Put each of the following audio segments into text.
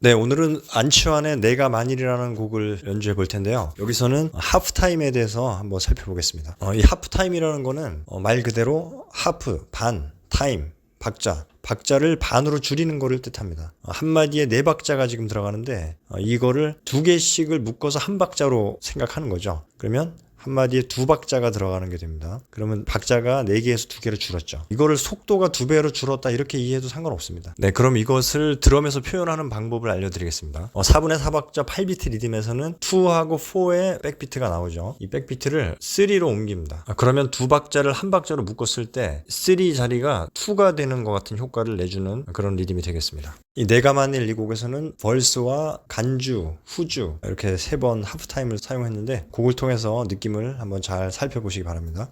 네, 오늘은 안치환의 내가 만일이라는 곡을 연주해 볼 텐데요. 여기서는 하프타임에 대해서 한번 살펴보겠습니다. 어, 이 하프타임이라는 거는 어, 말 그대로 하프, 반, 타임, 박자, 박자를 반으로 줄이는 거를 뜻합니다. 어, 한 마디에 네 박자가 지금 들어가는데 어, 이거를 두 개씩을 묶어서 한 박자로 생각하는 거죠. 그러면 한 마디에 두 박자가 들어가는 게 됩니다. 그러면 박자가 네 개에서 두 개로 줄었죠. 이거를 속도가 두 배로 줄었다 이렇게 이해해도 상관없습니다. 네, 그럼 이것을 드럼에서 표현하는 방법을 알려드리겠습니다. 어, 4분의 4박자 8비트 리듬에서는 2하고 4의 백비트가 나오죠. 이 백비트를 3로 옮깁니다. 아, 그러면 두 박자를 한 박자로 묶었을 때 3 자리가 2가 되는 것 같은 효과를 내주는 그런 리듬이 되겠습니다. 이 내가 만일 이 곡에서는 벌스와 간주, 후주 이렇게 세 번 하프타임을 사용했는데 곡을 통해서 느낌을 한번 잘 살펴보시기 바랍니다.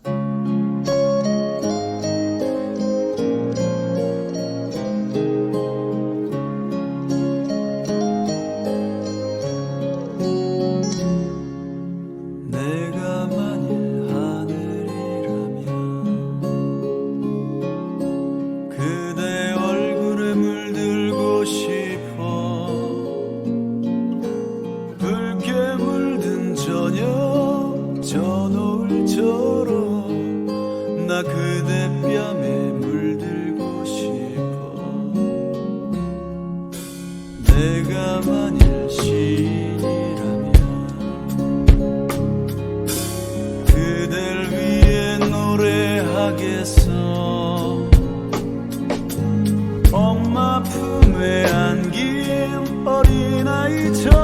노래하겠어 엄마 품에 안긴 어린아이처럼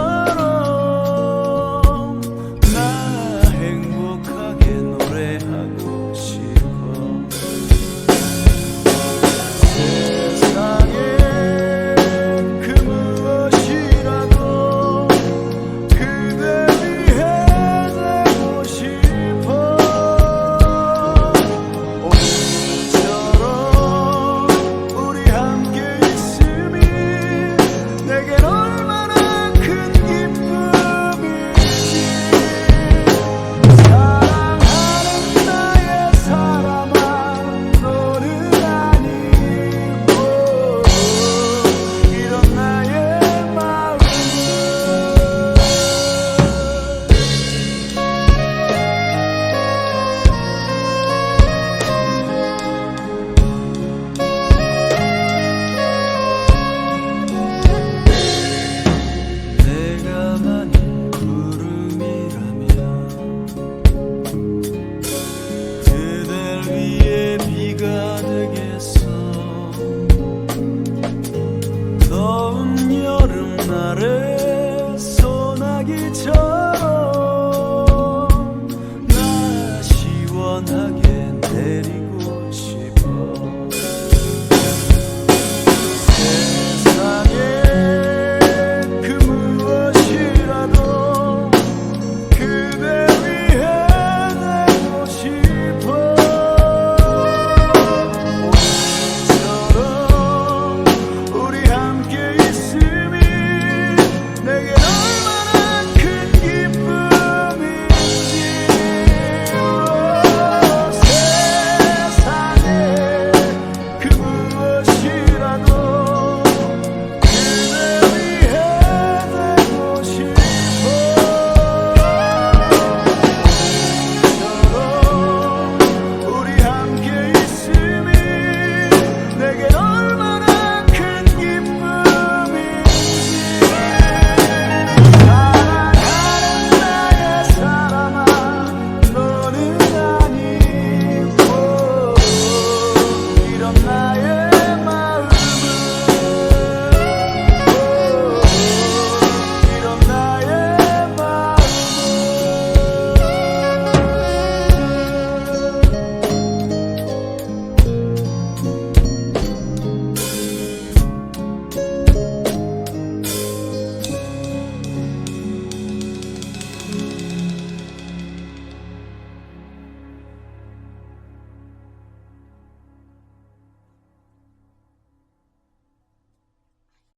Tanrı